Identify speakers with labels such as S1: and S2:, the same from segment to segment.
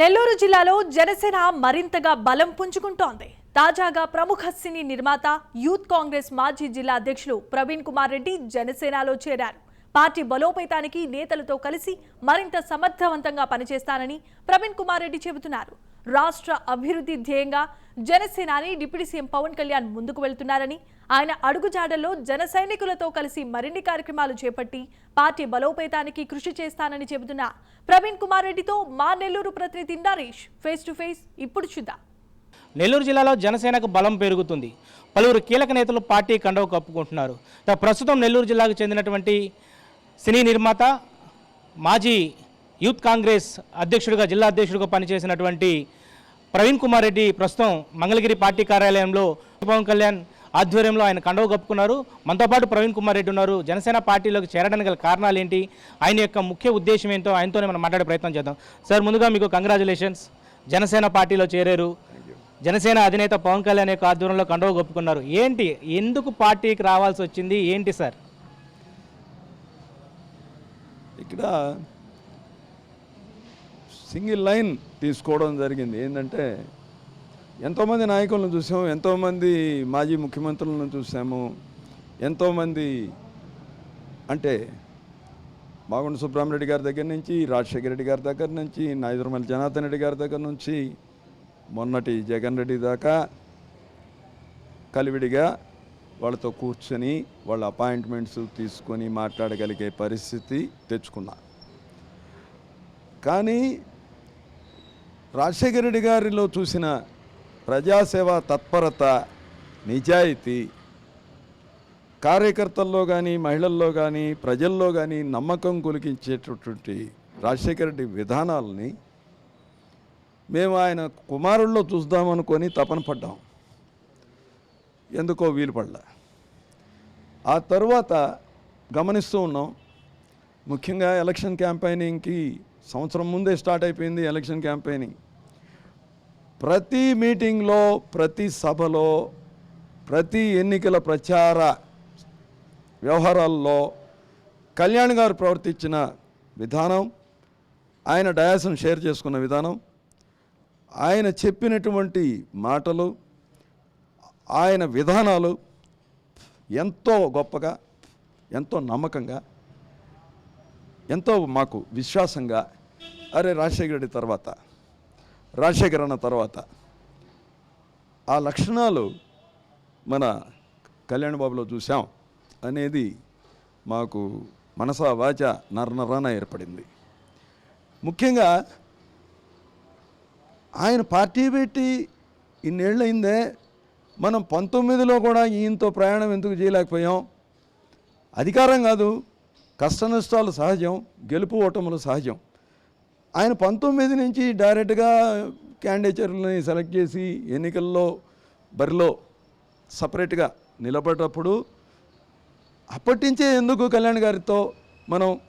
S1: నెల్లూరు జిల్లాలో జనసేన మరింతగా బలం పుంజుకుంటోంది. తాజాగా ప్రముఖ సినీ నిర్మాత యూత్ కాంగ్రెస్ మాజీ జిల్లా అధ్యక్షులు ప్రవీణ్ కుమార్ రెడ్డి జనసేనలో చేరారు. పార్టీ బలోపేతానికి నేతలతో కలిసి మరింత సమర్థవంతంగా పనిచేస్తానని ప్రవీణ్ కుమార్ రెడ్డి చెబుతున్నారు. రాష్ట్ర అభివృద్ధి ధ్యేయంగా జనసేనాని డిప్యూటీ సీఎం పవన్ కళ్యాణ్ ముందుకు వెళ్తున్నారని ఆయన అడుగుజాడల్లో జన సైనికులతో కలిసి మరిన్ని కార్యక్రమాలు చేపట్టి పార్టీ బలోపేతానికి కృషి చేస్తానని చెబుతున్న ప్రవీణ్ కుమార్ రెడ్డితో మా నెల్లూరు ప్రతినిధి నరేష్. ఫేస్ టు ఫేస్ ఇప్పుడు చూద్దాం.
S2: నెల్లూరు జిల్లాలో జనసేనకు బలం పెరుగుతుంది. పలువురు కీలక నేతలు పార్టీ కండవ కప్పుకుంటున్నారు. ప్రస్తుతం నెల్లూరు జిల్లాకు చెందినటువంటి సినీ నిర్మాత మాజీ యూత్ కాంగ్రెస్ అధ్యక్షుడిగా జిల్లా అధ్యక్షుడిగా పనిచేసినటువంటి ప్రవీణ్ కుమార్ రెడ్డి ప్రస్తుతం మంగళగిరి పార్టీ కార్యాలయంలో పవన్ కళ్యాణ్ ఆధ్వర్యంలో ఆయన కండవ కప్పుకున్నారు. మనతో పాటు ప్రవీణ్ కుమార్ రెడ్డి ఉన్నారు. జనసేన పార్టీలోకి చేరడానికి గల కారణాలు ఏంటి? ఆయన యొక్క ముఖ్య ఉద్దేశం ఏంటో ఆయనతోనే మనం మాట్లాడే ప్రయత్నం చేద్దాం. సార్ ముందుగా మీకు కంగ్రాచులేషన్స్ జనసేన పార్టీలో చేరారు. జనసేన అధినేత పవన్ కళ్యాణ్ యొక్క ఆధ్వర్యంలో కండవ కప్పుకున్నారు. ఏంటి? ఎందుకు పార్టీకి రావాల్సి వచ్చింది? ఏంటి సార్?
S3: ఇక్కడ సింగిల్ లైన్ తీసుకోవడం జరిగింది. ఏంటంటే ఎంతోమంది నాయకులను చూసాము ఎంతోమంది మాజీ ముఖ్యమంత్రులను చూసాము ఎంతోమంది అంటే మాగుండ సుబ్రహ్మరెడ్డి గారి దగ్గర నుంచి రాజశేఖర రెడ్డి గారి దగ్గర నుంచి నాయుడుమల్లి జనార్దన్ రెడ్డి గారి దగ్గర నుంచి మొన్నటి జగన్ రెడ్డి దాకా కలివిడిగా వాళ్ళతో కూర్చొని వాళ్ళ అపాయింట్మెంట్స్ తీసుకొని మాట్లాడగలిగే పరిస్థితి తెచ్చుకున్నా. కానీ రాజశేఖర రెడ్డి గారిలో చూసిన ప్రజాసేవ తత్పరత నిజాయితీ కార్యకర్తల్లో కానీ మహిళల్లో కానీ ప్రజల్లో కానీ నమ్మకం కొలికించేటటువంటి రాజశేఖర రెడ్డి విధానాలని మేము ఆయన కుమారుల్లో చూద్దామనుకొని తపన పడ్డాం. ఎందుకో వీలు పడలా. ఆ తర్వాత గమనిస్తూ ఉన్నాం. ముఖ్యంగా ఎలక్షన్ క్యాంపెయినింగ్కి సంవత్సరం ముందే స్టార్ట్ అయిపోయింది ఎలక్షన్ క్యాంపెయినింగ్. ప్రతి మీటింగ్లో ప్రతి సభలో ప్రతి ఎన్నికల ప్రచార వ్యవహారాల్లో కళ్యాణ్ గారు ప్రవర్తించిన విధానం ఆయన డయాసం షేర్ చేసుకున్న విధానం ఆయన చెప్పినటువంటి మాటలు ఆయన విధానాలు ఎంతో గొప్పగా ఎంతో నమ్మకంగా ఎంతో మాకు విశ్వాసంగా అరే రాజశేఖర రెడ్డి తర్వాత రాజశేఖర్ అన్న తర్వాత. ఆ లక్షణాలు మన కళ్యాణ్ బాబులో చూసాం అనేది మాకు మనసా వాచ నరనరాన ఏర్పడింది. ముఖ్యంగా ఆయన పార్టీ పెట్టి ఇన్నేళ్ళయిందే మనం పంతొమ్మిదిలో కూడా ఈయనతో ప్రయాణం ఎందుకు చేయలేకపోయాం? అధికారం కాదు కష్ట నష్టాలు సహజం గెలుపు ఓటములు సహజం. ఆయన పంతొమ్మిది నుంచి డైరెక్ట్గా క్యాండిడేచర్లని సెలెక్ట్ చేసి ఎన్నికల్లో బరిలో సపరేట్గా నిలబడేటప్పుడు అప్పటించే ఎందుకు కళ్యాణ్ గారితో మనం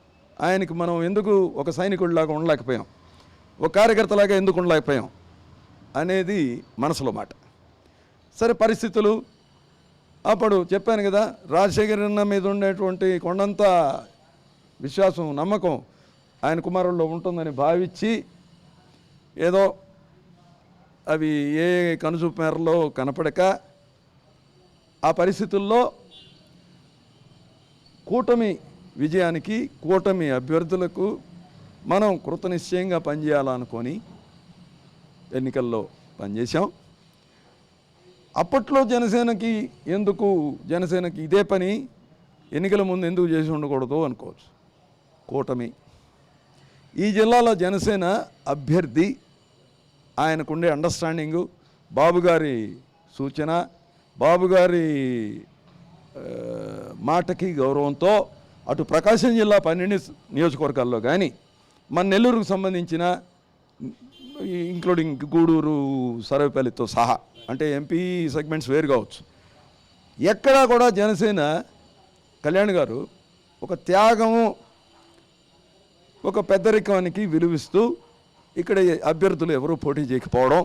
S3: ఆయనకి మనం ఎందుకు ఒక సైనికుడిలాగా ఉండలేకపోయాం? ఒక కార్యకర్తలాగా ఎందుకు ఉండలేకపోయాం? అనేది మనసులో మాట. సరే పరిస్థితులు అప్పుడు చెప్పాను కదా రాజశేఖర్ అన్న మీద ఉండేటువంటి కొండంత విశ్వాసం నమ్మకం ఆయన కుమారుల్లో ఉంటుందని భావించి ఏదో అవి ఏ కనుచూపు మేరలో కనపడక ఆ పరిస్థితుల్లో కూటమి విజయానికి కూటమి అభ్యర్థులకు మనం కృతనిశ్చయంగా పనిచేయాలనుకొని ఎన్నికల్లో పనిచేసాం అప్పట్లో జనసేనకి ఎందుకు జనసేనకి ఇదే పని ఎన్నికల ముందు ఎందుకు చేసి ఉండకూడదు అనుకోవచ్చు. కూటమి ఈ జిల్లాలో జనసేన అభ్యర్థి ఆయనకుండే అండర్స్టాండింగు బాబు గారి సూచన బాబు గారి మాటకి గౌరవంతో అటు ప్రకాశం జిల్లా పన్నెండు నియోజకవర్గాల్లో కానీ మన నెల్లూరుకు సంబంధించిన ఇంక్లూడింగ్ గూడూరు సర్వేపల్లితో సహా అంటే ఎంపీ సెగ్మెంట్స్ వేరు కావచ్చు. ఎక్కడా కూడా జనసేన కళ్యాణ్ గారు ఒక త్యాగము ఒక పెద్దరికానికి విలువిస్తూ ఇక్కడ అభ్యర్థులు ఎవరూ పోటీ చేయకపోవడం.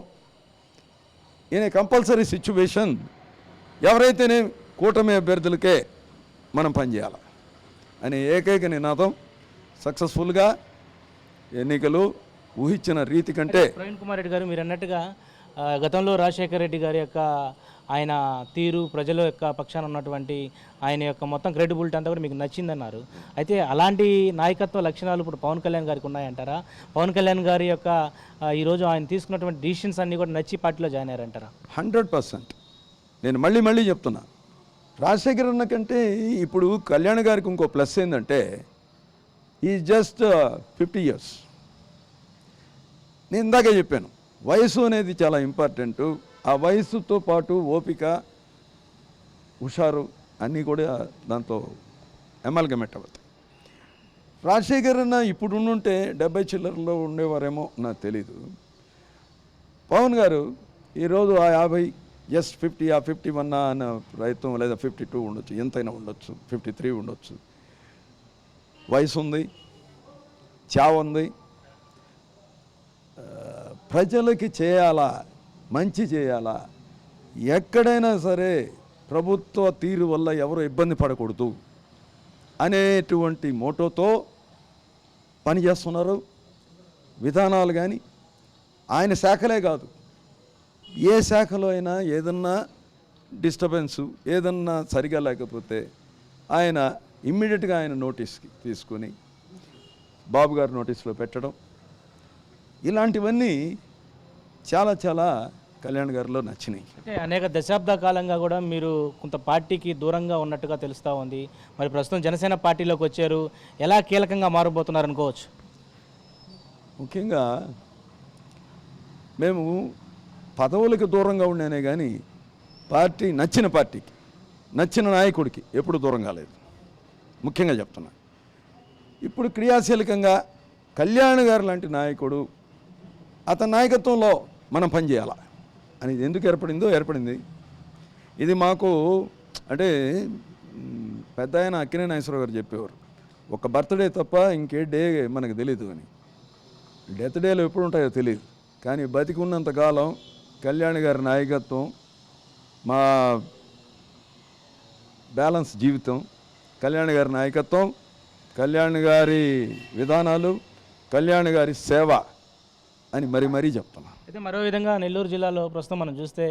S3: ఈయన కంపల్సరీ సిచ్యువేషన్ ఎవరైతేనే కూటమి అభ్యర్థులకే మనం పనిచేయాలి అనే ఏకైక నినాదం సక్సెస్ఫుల్గా ఎన్నికలు ఊహించిన రీతి కంటే
S2: ప్రవీణ్ కుమార్ రెడ్డి గారు మీరు అన్నట్టుగా గతంలో రాజశేఖర రెడ్డి గారి యొక్క ఆయన తీరు ప్రజల యొక్క పక్షాన ఉన్నటువంటి ఆయన యొక్క మొత్తం క్రెడిబిలిటీ అంతా కూడా మీకు నచ్చిందన్నారు. అయితే అలాంటి నాయకత్వ లక్షణాలు ఇప్పుడు పవన్ కళ్యాణ్ గారికి ఉన్నాయంటారా? పవన్ కళ్యాణ్ గారి యొక్క ఈరోజు ఆయన తీసుకున్నటువంటి డిసిషన్స్ అన్నీ కూడా నచ్చి పార్టీలో జాయిన్ అయ్యారంటారా?
S3: Hundred percent. నేను మళ్ళీ మళ్ళీ చెప్తున్నా. రాజశేఖర్ అన్న కంటే ఇప్పుడు కళ్యాణ్ గారికి ఇంకో ప్లస్ ఏంటంటే ఈ జస్ట్ ఫిఫ్టీ ఇయర్స్ నేను ఇందాకే చెప్పాను. వయసు అనేది చాలా ఇంపార్టెంట్. ఆ వయసుతో పాటు ఓపిక హుషారు అన్నీ కూడా దాంతో ఎమల్గమెట్ అవుతాయి. రాజశేఖర్ అన్న ఇప్పుడు ఉంటే డెబ్బై చిల్లరలో ఉండేవారేమో నాకు తెలీదు. పవన్ గారు ఈరోజు ఆ యాభై ఎస్ ఫిఫ్టీ ఆ ఫిఫ్టీ వన్ అన్న ప్రయత్నం లేదా ఫిఫ్టీ టూ ఉండొచ్చు ఎంతైనా ఉండొచ్చు ఫిఫ్టీ త్రీ ఉండొచ్చు. వయసు ఉంది చావ ఉంది ప్రజలకి చేయాలా? మంచి చేయాలా? ఎక్కడైనా సరే ప్రభుత్వ తీరు వల్ల ఎవరు ఇబ్బంది పడకూడదు అనేటువంటి మోటోతో పనిచేస్తున్నారు విధానాలు కానీ ఆయన శాఖలే కాదు. ఏ శాఖలో అయినా ఏదన్నా డిస్టర్బెన్సు ఏదన్నా సరిగా లేకపోతే ఆయన ఇమ్మీడియట్గా ఆయన నోటీస్కి తీసుకొని బాబు గారు నోటీస్లో పెట్టడం ఇలాంటివన్నీ చాలా చాలా కళ్యాణ్ గారిలో నచ్చినాయి.
S2: అంటే అనేక దశాబ్ద కాలంగా కూడా మీరు కొంత పార్టీకి దూరంగా ఉన్నట్టుగా తెలుస్తూ ఉంది. మరి ప్రస్తుతం జనసేన పార్టీలోకి వచ్చారు. ఎలా కీలకంగా మారబోతున్నారు అనుకోవచ్చు?
S3: ముఖ్యంగా మేము పదవులకు దూరంగా ఉండేనే కానీ పార్టీ నచ్చిన పార్టీకి నచ్చిన నాయకుడికి ఎప్పుడు దూరం కాలేదు. ముఖ్యంగా చెప్తున్నా. ఇప్పుడు క్రియాశీలకంగా కళ్యాణ్ గారు లాంటి నాయకుడు అతని నాయకత్వంలో మనం పనిచేయాలి? అని ఇది ఎందుకు ఏర్పడిందో ఏర్పడింది. ఇది మాకు అంటే పెద్ద ఆయన అక్కినే నాగేశ్వరరావు గారు చెప్పేవారు. ఒక బర్త్డే తప్ప ఇంకే డే మనకు తెలియదు అని. డెత్ డేలు ఎప్పుడు ఉంటాయో తెలియదు కానీ బతికి ఉన్నంత కాలం కళ్యాణ్ గారి నాయకత్వం మా బ్యాలెన్స్ జీవితం కళ్యాణ్ గారి నాయకత్వం కళ్యాణ్ గారి విధానాలు కళ్యాణ్ గారి సేవ అని మరీ మరీ చెప్తున్నాను
S2: అయితే మరో విధంగా నెల్లూరు జిల్లాలో ప్రస్తుతం మనం చూస్తే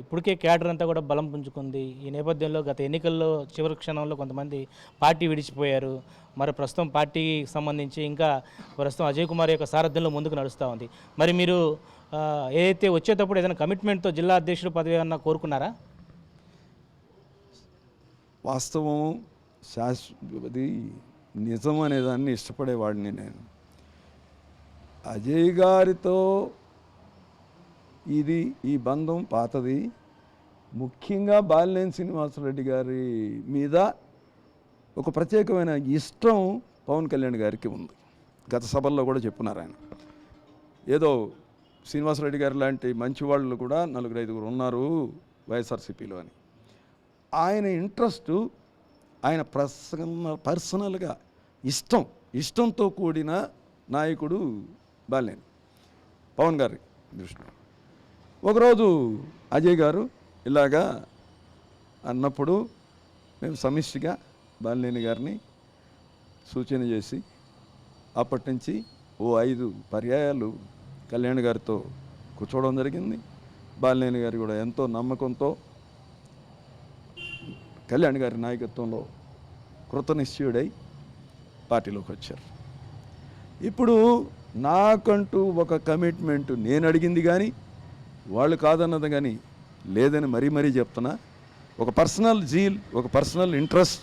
S2: ఇప్పటికే క్యాడర్ అంతా కూడా బలం పుంజుకుంది. ఈ నేపథ్యంలో గత ఎన్నికల్లో చివరి క్షణంలో కొంతమంది పార్టీ విడిచిపోయారు. మరి ప్రస్తుతం పార్టీకి సంబంధించి ఇంకా ప్రస్తుతం అజయ్ కుమార్ యొక్క సారథ్యంలో ముందుకు నడుస్తూ ఉంది. మరి మీరు ఏదైతే వచ్చేటప్పుడు ఏదైనా కమిట్మెంట్తో జిల్లా అధ్యక్షుడు పదవి అన్న కోరుకున్నారా?
S3: వాస్తవం శాశ్వతి నిజం అనేదాన్ని ఇష్టపడేవాడిని నేను. అజయ్ గారితో ఇది ఈ బంధం పాతది. ముఖ్యంగా బాలినేని శ్రీనివాసరెడ్డి గారి మీద ఒక ప్రత్యేకమైన ఇష్టం పవన్ కళ్యాణ్ గారికి ఉంది. గత సభల్లో కూడా చెప్పున్నారు ఆయన. ఏదో శ్రీనివాసరెడ్డి గారు లాంటి మంచి వాళ్ళు కూడా నలుగురు ఐదుగురు ఉన్నారు వైఎస్ఆర్సీపీలో అని. ఆయన ఇంట్రెస్ట్ ఆయన ప్రసన్న పర్సనల్గా ఇష్టం ఇష్టంతో కూడిన నాయకుడు బాలేని పవన్ గారి దృష్టిలో ఒకరోజు అజయ్ గారు ఇలాగా అన్నప్పుడు మేము సమిష్టిగా బాలినేని గారిని సూచన చేసి అప్పటి నుంచి ఓ ఐదు పర్యాయాలు కళ్యాణ్ గారితో కూర్చోవడం జరిగింది. బాలినేని గారు కూడా ఎంతో నమ్మకంతో కళ్యాణ్ గారి నాయకత్వంలో కృతనిశ్చయుడై పార్టీలోకి వచ్చారు. ఇప్పుడు నాకంటూ ఒక కమిట్మెంట్ నేను అడిగింది కానీ వాళ్ళు కాదన్నది కానీ లేదని మరీ మరీ చెప్తున్నా. ఒక పర్సనల్ జీల్ ఒక పర్సనల్ ఇంట్రెస్ట్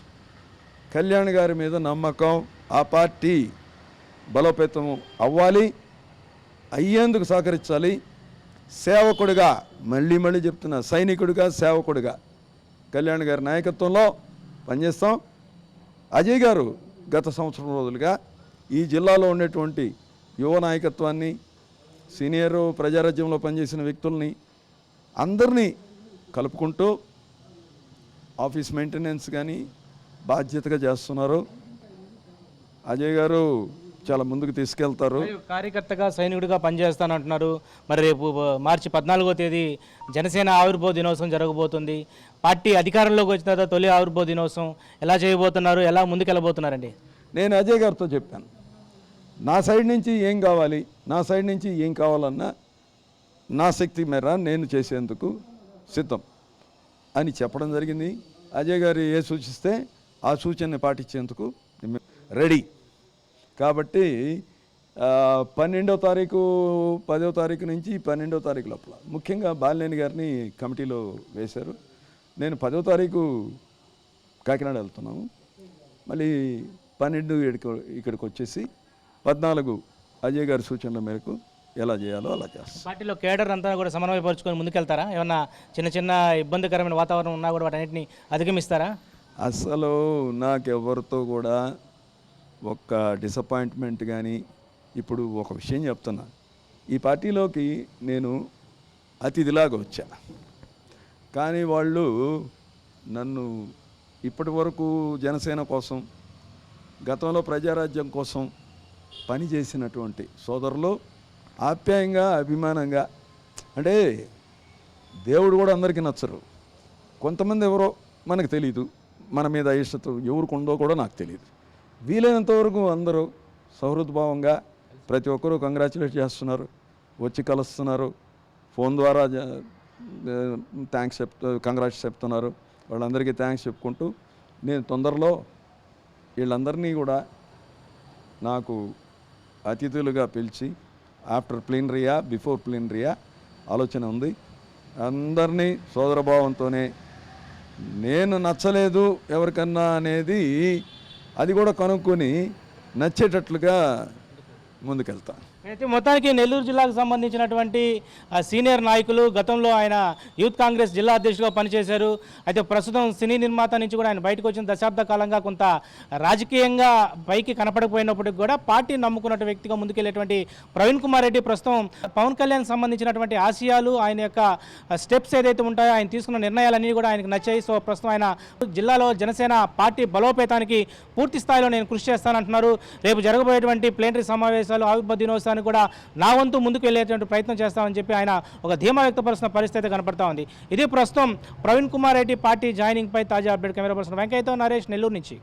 S3: కళ్యాణ్ గారి మీద నమ్మకం ఆ పార్టీ బలోపేతం అవ్వాలి అయ్యేందుకు సహకరించాలి. సేవకుడిగా మళ్ళీ మళ్ళీ చెప్తున్నా సైనికుడిగా సేవకుడిగా కళ్యాణ్ గారి నాయకత్వంలో పనిచేస్తాం. అజయ్ గారు గత సంవత్సరం రోజులుగా ఈ జిల్లాలో ఉండేటువంటి యువ నాయకత్వాన్ని సీనియర్ ప్రజారాజ్యంలో పనిచేసిన వ్యక్తుల్ని అందరినీ కలుపుకుంటూ ఆఫీస్ మెయింటెనెన్స్ కానీ బాధ్యతగా చేస్తున్నారు. అజయ్ గారు చాలా ముందుకు తీసుకెళ్తారు.
S2: కార్యకర్తగా సైనికుడిగా పనిచేస్తానంటున్నారు. మరి రేపు మార్చి పద్నాలుగో తేదీ జనసేన ఆవిర్భావ దినోత్సవం జరగబోతుంది. పార్టీ అధికారంలోకి వచ్చిన తర్వాత తొలి ఆవిర్భావ దినోత్సవం ఎలా చేయబోతున్నారు ఎలా ముందుకెళ్ళబోతున్నారండి?
S3: నేను అజయ్ గారితో చెప్పాను. నా సైడ్ నుంచి ఏం కావాలి? నా సైడ్ నుంచి ఏం కావాలన్నా నా శక్తి మేర నేను చేసేందుకు సిద్ధం అని చెప్పడం జరిగింది. అజయ్ గారు ఏ సూచిస్తే ఆ సూచనని పాటించేందుకు రెడీ. కాబట్టి పన్నెండో తారీఖు పదో తారీఖు నుంచి పన్నెండో తారీఖు లోపల. ముఖ్యంగా బాలినేని గారిని కమిటీలో వేశారు. నేను పదో తారీఖు కాకినాడ వెళ్తున్నాము. మళ్ళీ పన్నెండు ఇక్కడికి ఇక్కడికి వచ్చేసి పద్నాలుగు అజయ్ గారి సూచనల మేరకు ఎలా చేయాలో అలా చేస్తాం.
S2: పార్టీలో కేడర్ అంతా కూడా సమన్వయపరుచుకొని ముందుకెళ్తారా? ఏమన్నా చిన్న చిన్న ఇబ్బందికరమైన వాతావరణం ఉన్నా కూడా వాటన్నిటిని అధిగమిస్తారా?
S3: అసలు నాకెవరితో కూడా ఒక్క డిసప్పాయింట్మెంట్ కానీ ఇప్పుడు ఒక విషయం చెప్తున్నా. ఈ పార్టీలోకి నేను అతిథిలాగా వచ్చా. కానీ వాళ్ళు నన్ను ఇప్పటి వరకు జనసేన కోసం గతంలో ప్రజారాజ్యం కోసం పనిచేసినటువంటి సోదరులు ఆప్యాయంగా అభిమానంగా అంటే దేవుడు కూడా అందరికీ నచ్చరు. కొంతమంది ఎవరో మనకు తెలియదు మన మీద ఇష్టత ఎవరికి ఉందో కూడా నాకు తెలియదు వీలైనంత వరకు అందరూ సౌహృద్భావంగా ప్రతి ఒక్కరూ కంగ్రాచులేట్ చేస్తున్నారు వచ్చి కలుస్తున్నారు ఫోన్ ద్వారా థ్యాంక్స్ చెప్తూ కంగ్రాట్స్ చెప్తున్నారు. వాళ్ళందరికీ థ్యాంక్స్ చెప్పుకుంటూ నేను తొందరలో వీళ్ళందరినీ కూడా నాకు అతిథులుగా పిలిచి ఆఫ్టర్ ప్లీనరియా బిఫోర్ ప్లీనరియా ఆలోచన ఉంది. అందరినీ సోదరభావంతోనే నేను నచ్చలేదు ఎవరికన్నా అనేది అది కూడా కనుక్కొని నచ్చేటట్లుగా ముందుకెళ్తాను
S2: అయితే మొత్తానికి నెల్లూరు జిల్లాకు సంబంధించినటువంటి సీనియర్ నాయకులు గతంలో ఆయన యూత్ కాంగ్రెస్ జిల్లా అధ్యక్షుడిగా పనిచేశారు. అయితే ప్రస్తుతం సినీ నిర్మాత నుంచి కూడా ఆయన బయటకు వచ్చిన దశాబ్ద కాలంగా కొంత రాజకీయంగా పైకి కనపడకపోయినప్పటికీ కూడా పార్టీ నమ్ముకున్న వ్యక్తిగా ముందుకెళ్ళేటువంటి ప్రవీణ్ కుమార్ రెడ్డి ప్రస్తుతం పవన్ కళ్యాణ్ సంబంధించినటువంటి ఆశయాలు ఆయన యొక్క స్టెప్స్ ఏదైతే ఉంటాయో ఆయన తీసుకున్న నిర్ణయాలన్నీ కూడా ఆయనకు నచ్చాయి. సో ప్రస్తుతం ఆయన జిల్లాలో జనసేన పార్టీ బలోపేతానికి పూర్తి స్థాయిలో నేను కృషి చేస్తానంటున్నారు. రేపు జరగబోయేటువంటి ప్లేనరీ సమావేశాలు ఆవిర్భ దినోత్సవానికి కూడా నా వంతు ముందుకు వెళ్ళేటువంటి ప్రయత్నం చేస్తామని చెప్పి ఆయన ఒక ధీమా వ్యక్తపరుస్తున్న పరిస్థితి కనపడతా ఉంది. ఇది ప్రస్తుతం ప్రవీణ్ కుమార్ రెడ్డి పార్టీ జాయినింగ్ పై తాజా అప్డేట్ కెమెరా పర్సన్ వెంకయ్యతో నరేష్ నెల్లూరు నుంచి.